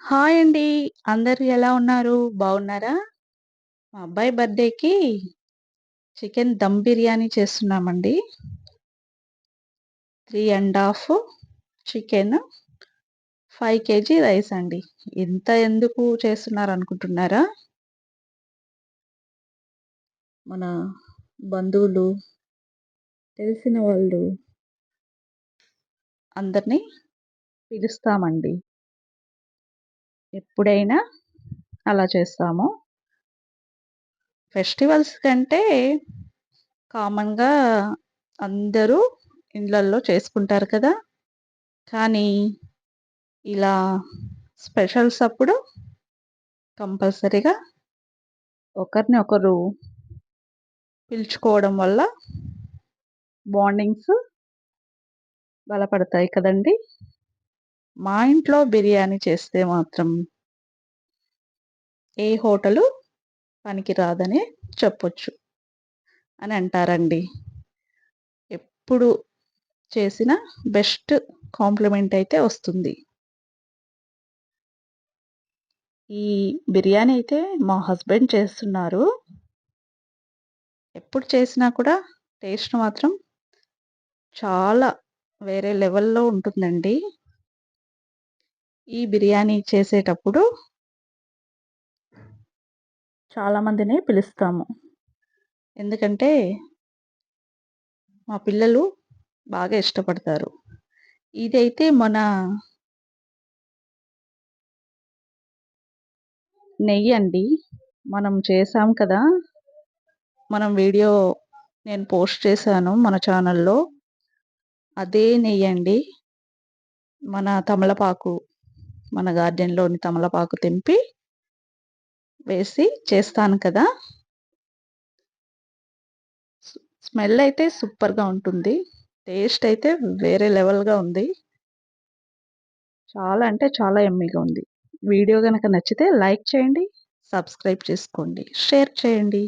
Hi అండి. అందరూ ఎలా ఉన్నారు? బాగున్నారా? మా అబ్బాయి బర్త్‌డేకి చికెన్ దమ్ బిర్యానీ చేస్తున్నామండి. Three and half chicken, five KG rice అండి. ఇంత ఎందుకు చేస్తున్నారు అనుకుంటున్నారా మన బంధువులు, తెలిసిన వాళ్ళు అందరిని పిలుస్తామండి. ఎప్పుడైనా అలా చేస్తాము. ఫెస్టివల్స్ కంటే కామన్‌గా అందరూ ఇండ్లల్లో చేసుకుంటారు కదా! కానీ ఇలా స్పెషల్స్ అప్పుడు కంపల్సరీగా ఒకరిని ఒకరు పిలుచుకోవడం వల్ల బాండింగ్స్ బలపడతాయి కదండీ! మా ఇంట్లో బిర్యానీ చేస్తే మాత్రం ఏ హోటలు పనికిరాదనే చెప్పొచ్చు. అని అంటారండి. ఎప్పుడు చేసిన బెస్ట్ కాంప్లిమెంట్ అయితే వస్తుంది. ఈ బిర్యానీ అయితే మా హస్బెండ్ చేస్తున్నారు. ఎప్పుడు చేసినా కూడా టేస్ట్ మాత్రం చాలా వేరే లెవెల్‌లో ఉంటుందండి. ఈ బిర్యానీ చేసేటప్పుడు చాలామందిని పిలుస్తాము. ఎందుకంటే మా పిల్లలు బాగా ఇష్టపడతారు. ఇదైతే మన నెయ్యి అండి మనం చేసాం కదా! మనం వీడియో నేను పోస్ట్ చేశాను మన ఛానల్‌లో. అదే నెయ్యి అండి మన తమలపాకు, మన గార్డెన్‌లోని తమలపాకు తెంపి వేసి చేస్తాను కదా! స్మెల్ అయితే సూపర్‌గా ఉంటుంది. టేస్ట్ అయితే వేరే లెవెల్‌గా ఉంది. చాలా అంటే చాలా ఎమ్మీగా ఉంది. వీడియో కనుక నచ్చితే లైక్ చేయండి, సబ్స్క్రైబ్ చేసుకోండి, షేర్ చేయండి.